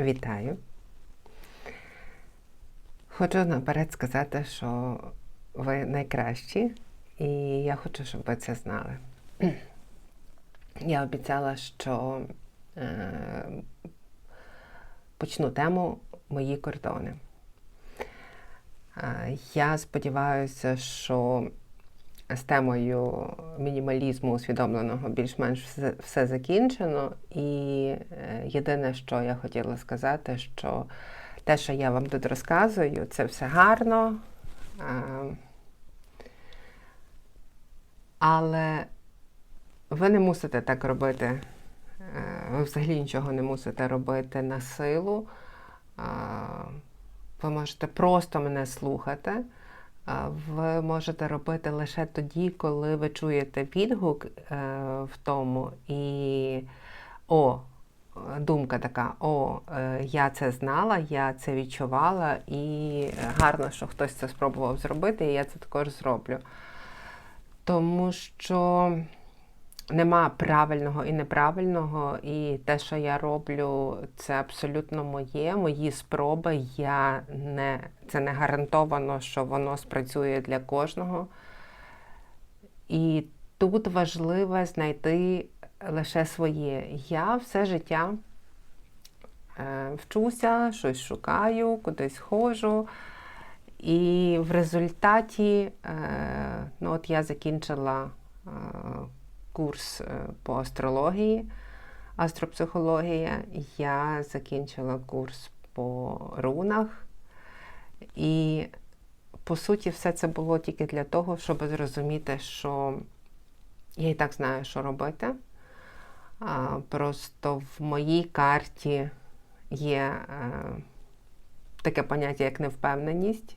Вітаю. Хочу наперед сказати, що ви найкращі, і я хочу, щоб ви це знали. Я обіцяла, що е, почну тему Мої кордони. Е, я сподіваюся, що з темою мінімалізму усвідомленого більш-менш все, все закінчено. І е, єдине, що я хотіла сказати, що те, що я вам тут розказую, це все гарно. Е, але ви не мусите так робити. Е, Ви взагалі нічого не мусите робити на силу. Ви можете просто мене слухати. Ви можете робити лише тоді, коли ви чуєте відгук е, в тому і о, думка така: о, е, я це знала, я це відчувала, і гарно, що хтось це спробував зробити, і я це також зроблю. Тому що нема правильного і неправильного, і те, що я роблю, це абсолютно моє, мої спроби. Я не, Це не гарантовано, що воно спрацює для кожного. І тут важливо знайти лише своє. Я все життя е, вчуся, щось шукаю, кудись ходжу. І в результаті, е, ну от я закінчила е, курс е, по астрології, астропсихологія, я закінчила курс по рунах. І, по суті, все це було тільки для того, щоб зрозуміти, що я і так знаю, що робити. Просто в моїй карті є е, таке поняття, як невпевненість.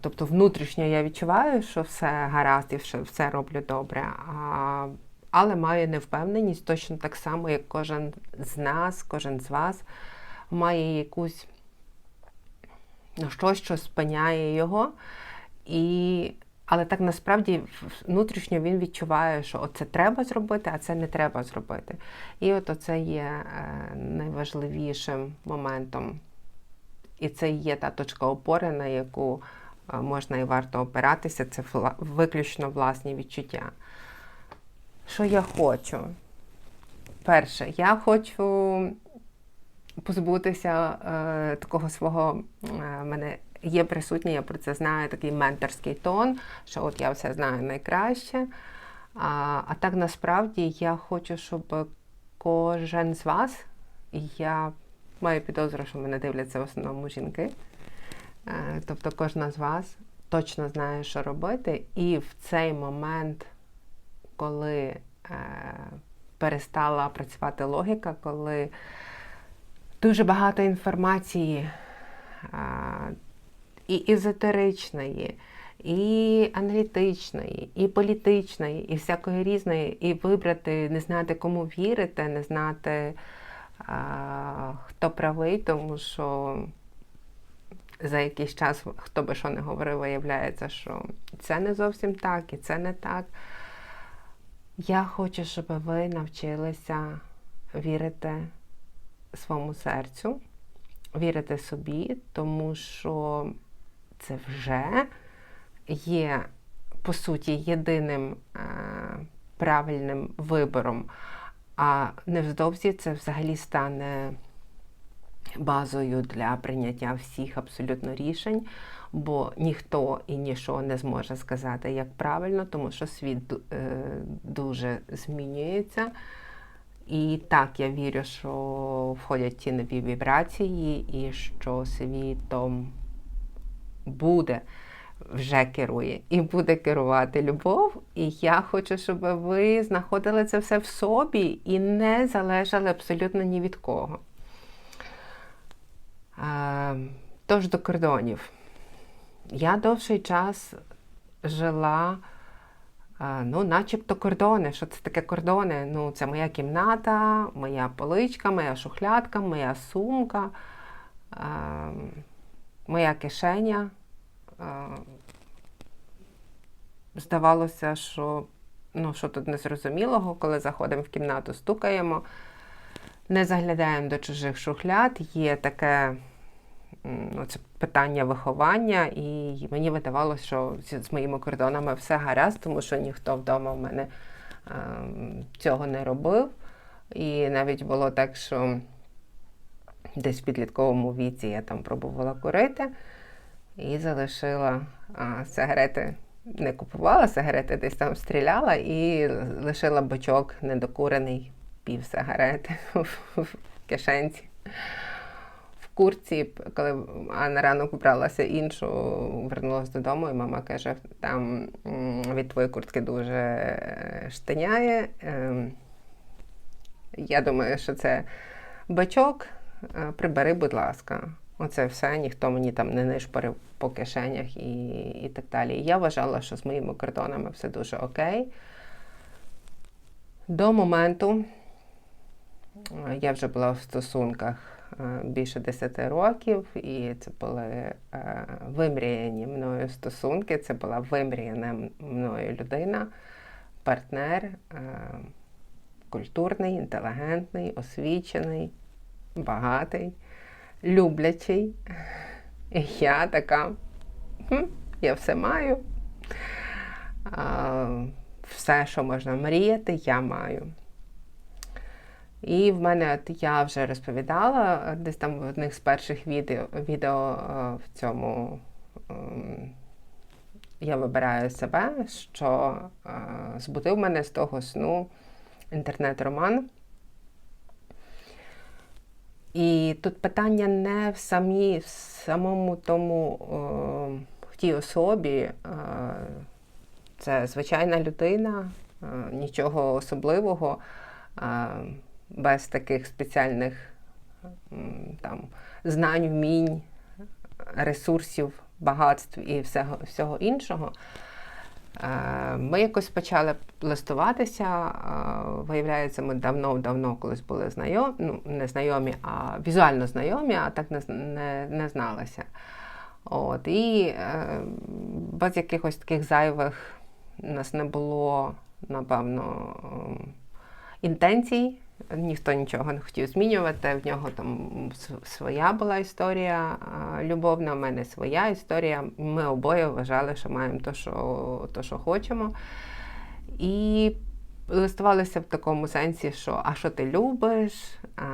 Тобто внутрішньо я відчуваю, що все гаразд і що все роблю добре, але маю невпевненість точно так само, як кожен з нас, кожен з вас має якусь ну, щось, що спиняє його. І, Але так насправді внутрішньо він відчуває, що це треба зробити, а це не треба зробити. І от це є е, найважливішим моментом. І це є та точка опори, на яку е, можна і варто опиратися, це виключно власні відчуття. Що я хочу? Перше, я хочу позбутися е, такого свого е, мене. Є присутній, я про це знаю, такий менторський тон, що от я все знаю найкраще. А а так насправді я хочу, щоб кожен з вас, я Маю підозру, що мене дивляться в основному жінки. Е, тобто кожна з вас точно знає, що робити. І в цей момент, коли е, перестала працювати логіка, коли дуже багато інформації е, і езотеричної, і аналітичної, і політичної, і всякої різної, і вибрати, не знати, кому вірити, не знати хто правий, тому що за якийсь час, хто би що не говорив, виявляється, що це не зовсім так і це не так. Я хочу, щоб ви навчилися вірити своєму серцю, вірити собі, тому що це вже є, по суті, єдиним е, правильним вибором. А невдовзі це взагалі стане базою для прийняття всіх абсолютно рішень, бо ніхто і нічого не зможе сказати як правильно, тому що світ е, дуже змінюється. І так, я вірю, що входять ті нові вібрації, і що світом буде вже керує і буде керувати любов. І я хочу, щоб ви знаходили це все в собі і не залежали абсолютно ні від кого. Тож до кордонів. Я довший час жила, ну, начебто кордони. Що це таке кордони? Ну, це моя кімната, моя поличка, моя шухлядка, моя сумка, моя кишеня. Здавалося, що ну, що тут незрозумілого, коли заходимо в кімнату, стукаємо. не заглядаємо до чужих шухляд. Є таке ну, це питання виховання, і мені видавалося, що з, з моїми кордонами все гаразд, тому що ніхто вдома в мене ем, цього не робив. І навіть було так, що десь в підлітковому віці я там пробувала курити і залишила а, сигарети. Не купувала сигарети, десь там стріляла і лишила бачок недокурений пів сигарети в кишенці. В курці, коли а на ранок вбралася іншу, вернулася додому, і мама каже: там від твоєї куртки дуже е, штиняє. Ем, Я думаю, що це бачок. Е, Прибери, будь ласка. Оце все, ніхто мені там не нишпорив по кишенях і, і так далі. І я вважала, що з моїми кордонами все дуже окей. До моменту е, я вже була в стосунках е, більше 10 років, і це були е, вимріяні мною стосунки. Це була вимріяна мною людина, партнер, культурний, інтелігентний, освічений, багатий, люблячий. І я така, «Хм, я все маю. Все, що можна мріяти, я маю. І в мене от я вже розповідала десь там в одних з перших відео, відео е, в цьому ем, я вибираю себе, що е, збудив мене з того сну інтернет-роман. І тут питання не в самій, в самому тому в тій особі. Це звичайна людина, нічого особливого, без таких спеціальних там, знань, вмінь, ресурсів, багатств і всього, всього іншого. Е, Ми якось почали листуватися. е, Виявляється, ми давно-давно колись були знайомі, ну, не знайомі, а візуально знайомі, а так не, не, не зналися. От, і е, без якихось таких зайвих у нас не було, напевно, ем, інтенцій. Ніхто нічого не хотів змінювати. В нього там своя була історія любовна, в мене своя історія. Ми обоє вважали, що маємо те, що, то, що хочемо. І листувалися в такому сенсі, що а що ти любиш? А,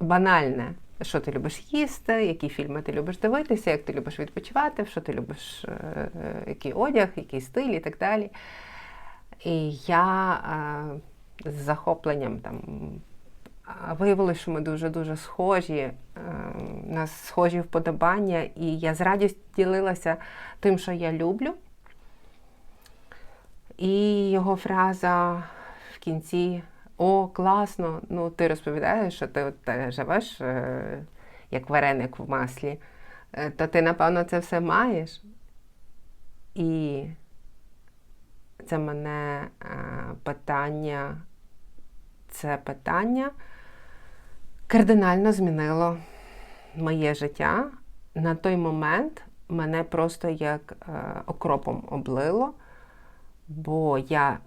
банальне. Що ти любиш їсти, які фільми ти любиш дивитися, як ти любиш відпочивати, що ти любиш, е, е, який одяг, який стиль і так далі. І я е, з захопленням там виявилося, що ми дуже-дуже схожі, е, у нас схожі вподобання, і я з радістю ділилася тим, що я люблю. І його фраза в кінці: О, класно! Ну, ти розповідаєш, що ти от, живеш е, як вареник в маслі, е, то ти, напевно, це все маєш. І це мене питання, це питання кардинально змінило моє життя. На той момент мене просто як е, окропом облило, бо я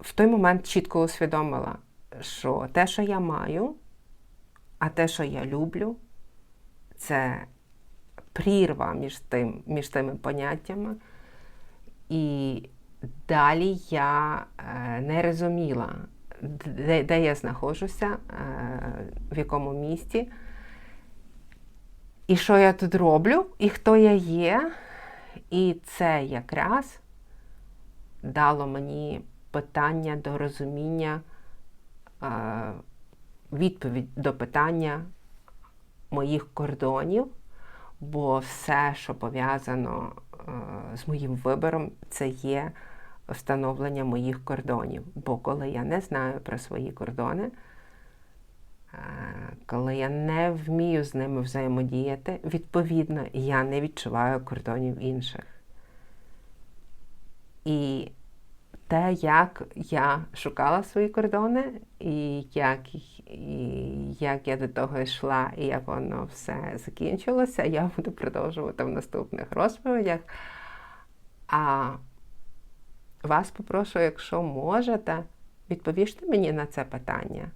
в той момент чітко усвідомила, що те, що я маю, а те, що я люблю, це прірва між, тим, між тими поняттями. І далі я е, не розуміла, де, де я знаходжуся, е, в якому місті, і що я тут роблю, і хто я є. І це якраз дало мені питання до розуміння, е, відповідь до питання моїх кордонів, бо все, що пов'язано е, з моїм вибором, це є встановлення моїх кордонів. Бо коли я не знаю про свої кордони, е, коли я не вмію з ними взаємодіяти, відповідно, я не відчуваю кордонів інших. І те, як я шукала свої кордони, і як, і як я до того йшла, і як воно все закінчилося, я буду продовжувати в наступних розповідях. А вас попрошу, якщо можете, Відповіжте мені на це питання,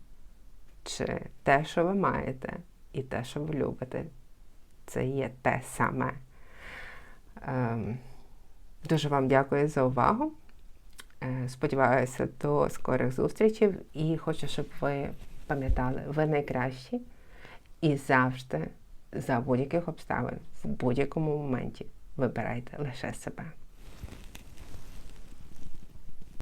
чи те, що ви маєте, і те, що ви любите, це є те саме. Ем, дуже вам дякую за увагу. Е, Сподіваюся, до скорих зустрічей і хочу, щоб ви пам'ятали, ви найкращі і завжди, за будь-яких обставин, в будь-якому моменті вибирайте лише себе.